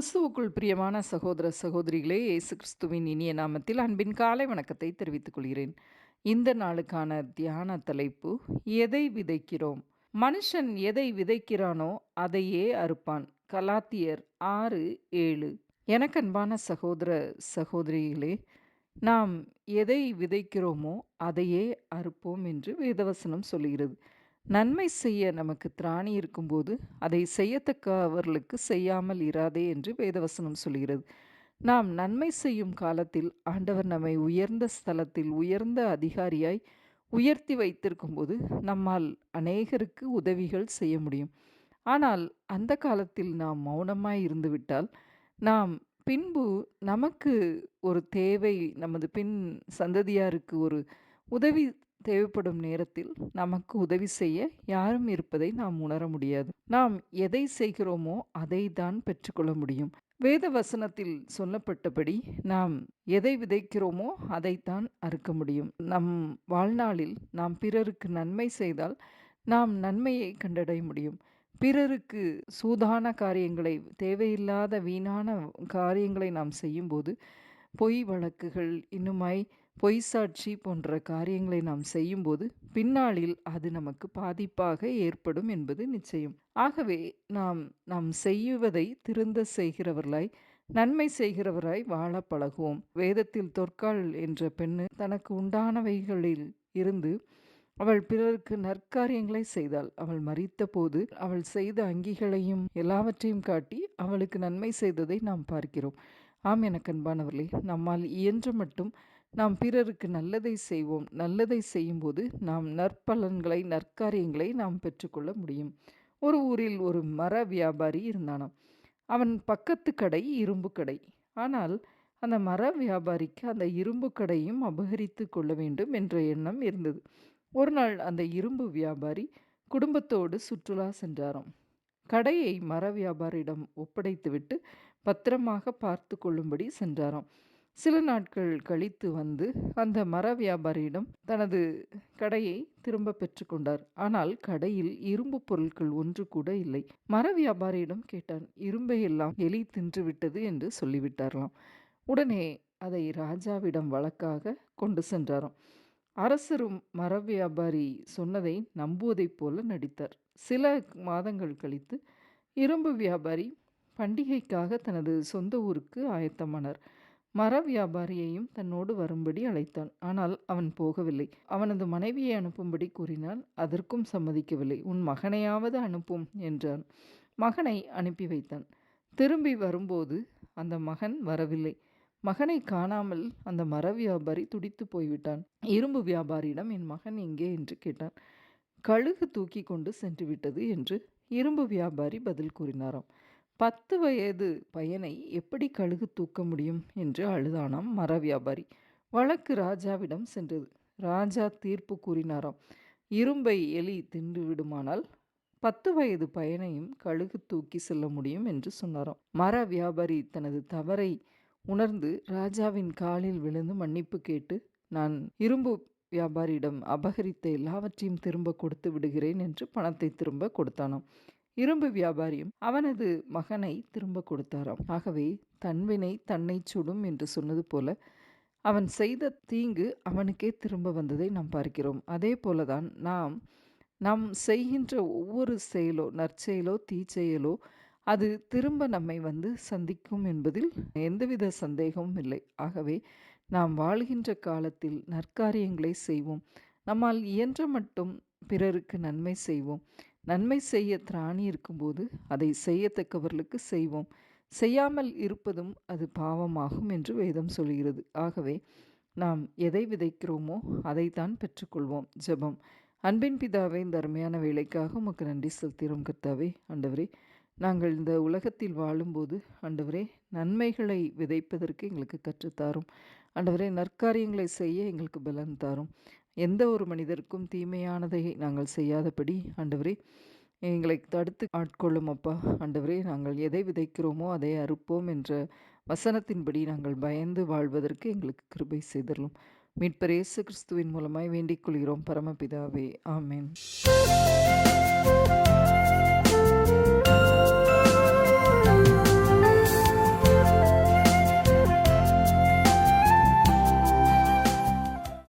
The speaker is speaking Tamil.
கிறிஸ்துவுக்குள் பிரியமான சகோதர சகோதரிகளே இயேசு கிறிஸ்துவின் இனிய நாமத்தில் அன்பின் காலை வணக்கத்தை தெரிவித்துக் கொள்கிறேன். இந்த நாளுக்கான தியான தலைப்பு எதை விதைக்கிறோம்? மனுஷன் எதை விதைக்கிறானோ அதையே அறுப்பான். கலாத்தியர் ஆறு ஏழு. எனக்கன்பான சகோதர சகோதரிகளே நாம் எதை விதைக்கிறோமோ அதையே அறுப்போம் என்று வேதவசனம் சொல்கிறது நன்மை செய்ய நமக்கு திராணி இருக்கும்போது அதை செய்யத்தக்க அவர்களுக்கு செய்யாமல் இராதே என்று வேதவசனம் சொல்கிறது. நாம் நன்மை செய்யும் காலத்தில் ஆண்டவர் நம்மை உயர்ந்த ஸ்தலத்தில் உயர்ந்த அதிகாரியாய் உயர்த்தி வைத்திருக்கும்போது நம்மால் அநேகருக்கு உதவிகள் செய்ய முடியும். ஆனால் அந்த காலத்தில் நாம் மௌனமாய் இருந்துவிட்டால் நாம் பின்பு நமக்கு ஒரு தேவை நமது பின் சந்ததியாருக்கு ஒரு உதவி தேவைப்படும் நேரத்தில் நமக்கு உதவி செய்ய யாரும் இருப்பதை நாம் உணர முடியாது. நாம் எதை செய்கிறோமோ அதை தான் பெற்றுக்கொள்ள முடியும். வேத வசனத்தில் சொல்லப்பட்டபடி நாம் எதை விதைக்கிறோமோ அதைத்தான் அறுக்க முடியும். நம் வாழ்நாளில் நாம் பிறருக்கு நன்மை செய்தால் நாம் நன்மையை கண்டடைய முடியும். பிறருக்கு சூதான காரியங்களை தேவையில்லாத வீணான காரியங்களை நாம் செய்யும்போது பொய் வழக்குகள் இன்னுமாய் பொய் சாட்சி போன்ற காரியங்களை நாம் செய்யும்போது பின்னாளில் அது நமக்கு பாதிப்பாக ஏற்படும் என்பது நிச்சயம். ஆகவே நாம் நாம் செய்வதை திருந்த செய்கிறவர்களாய் நன்மை செய்கிறவராய் வாழ பழகுவோம். வேதத்தில் தொற்காள் என்ற பெண்ணு தனக்கு உண்டானவைகளில் இருந்து அவள் பிறருக்கு நற்காரியங்களை செய்தாள். அவள் மறித்த போது அவள் செய்த அங்கிகளையும் எல்லாவற்றையும் காட்டி அவளுக்கு நன்மை செய்ததை நாம் பார்க்கிறோம். ஆம் எனக்கு அன்பானவர்களே நம்மால் இயன்ற மட்டும் நாம் பிறருக்கு நல்லதை செய்வோம். நல்லதை செய்யும்போது நாம் நற்பலன்களை நற்காரியங்களை நாம் பெற்றுக்கொள்ள முடியும். ஒரு ஊரில் ஒரு மர வியாபாரி இருந்தானாம். அவன் பக்கத்து கடை இரும்பு கடை. ஆனால் அந்த மர வியாபாரிக்கு அந்த இரும்பு கடையும் அபகரித்து கொள்ள வேண்டும் என்ற எண்ணம் இருந்தது. ஒரு நாள் அந்த இரும்பு வியாபாரி குடும்பத்தோடு சுற்றுலா சென்றாராம். கடையை மர வியாபாரியிடம் ஒப்படைத்துவிட்டு பத்திரமாக பார்த்து கொள்ளும்படி சென்றாராம். சில நாட்கள் கழித்து வந்து அந்த மர வியாபாரியிடம் தனது கடையை திரும்ப பெற்றுக்கொண்டார் ஆனால் கடையில் இரும்பு பொருட்கள் ஒன்று கூட இல்லை. மர வியாபாரியிடம் கேட்டான் இரும்பை எல்லாம் எலி தின்று விட்டது என்று சொல்லிவிட்டாரலாம் உடனே அதை ராஜாவிடம் வழக்காக கொண்டு சென்றாராம். அரசரும் மர வியாபாரி சொன்னதை நம்புவதைப் போல நடித்தார். சில மாதங்கள் கழித்து இரும்பு வியாபாரி பண்டிகைக்காக தனது சொந்த ஊருக்கு ஆயத்தமானார். மர வியாபாரியையும் தன்னோடு வரும்படி அழைத்தான். ஆனால் அவன் போகவில்லை. அவனது மனைவியை அனுப்பும்படி கூறினான் அதற்கும் சம்மதிக்கவில்லை. உன் மகனையாவது அனுப்பும் என்றான். மகனை அனுப்பி வைத்தான். திரும்பி வரும்போது அந்த மகன் வரவில்லை. மகனை காணாமல் அந்த மர வியாபாரி துடித்து போய்விட்டான். இரும்பு வியாபாரியிடம் என் மகன் எங்கே? என்று கேட்டான். கழுகு தூக்கி கொண்டு சென்று விட்டது என்று இரும்பு வியாபாரி பதில் கூறினாராம். பத்து வயது பையனை எப்படி கழுகு தூக்க முடியும் என்று அழுதானாம் மர வியாபாரி. வழக்கு ராஜாவிடம் சென்றது. ராஜா தீர்ப்பு கூறினாராம். இரும்பை எலி தின்று விடுமானால் பத்து வயது பையனையும் கழுகு தூக்கி செல்ல முடியும் என்று சொன்னாராம். மர வியாபாரி தனது தவறை உணர்ந்து ராஜாவின் காலில் விழுந்து மன்னிப்பு கேட்டு நான் இரும்பு வியாபாரியிடம் அபகரித்த எல்லாவற்றையும் திரும்ப கொடுத்து விடுகிறேன் என்று பணத்தை திரும்ப கொடுத்தானாம். இரும்பு வியாபாரியும் அவனது மகனை திரும்ப கொடுத்தாராம். ஆகவே தன்வினை தன்னை சுடும் என்று சொன்னது போல அவன் செய்த தீங்கு அவனுக்கே திரும்ப வந்ததை நாம் பார்க்கிறோம். அதே போலதான் நாம் நாம் செய்கின்ற ஒவ்வொரு செயலோ நற்செயலோ தீச்செயலோ அது திரும்ப நம்மை வந்து சந்திக்கும் என்பதில் எந்தவித சந்தேகமும் இல்லை. ஆகவே நாம் வாழ்கின்ற காலத்தில் நற்காரியங்களை செய்வோம். நம்மால் இயன்ற மட்டும் பிறருக்கு நன்மை செய்வோம். நன்மை செய்ய திராணி இருக்கும்போது அதை செய்யத்தக்கவர்களுக்கு செய்வோம். செய்யாமல் இருப்பதும் அது பாவமாகும் என்று வேதம் சொல்கிறது. ஆகவே நாம் எதை விதைக்கிறோமோ அதைத்தான் பெற்றுக்கொள்வோம். ஜெபம். அன்பின் பிதாவே இந்த அருமையான வேலைக்காக உமக்கு நன்றி செலுத்திறோம் கர்த்தாவே ஆண்டவரே நாங்கள் இந்த உலகத்தில் வாழும்போது ஆண்டவரே நன்மைகளை விதைப்பதற்கு எங்களுக்கு கற்றுத்தாரும். ஆண்டவரே நற்காரியங்களை செய்ய எங்களுக்கு பலன் தாரும். எந்த ஒரு மனிதருக்கும் தீமையானதை நாங்கள் செய்யாதபடி ஆண்டவரே எங்களை தடுத்து ஆட்கொள்ளும் அப்பா. ஆண்டவரே நாங்கள் எதை விதைக்கிறோமோ அதை அறுப்போம் என்ற வசனத்தின்படி நாங்கள் பயந்து வாழ்வதற்கு எங்களுக்கு கிருபை செய்தரலும் மீட்பர் இயேசு கிறிஸ்துவின் மூலமாய் வேண்டிக் கொள்கிறோம். பரமபிதாவே ஆமேன்.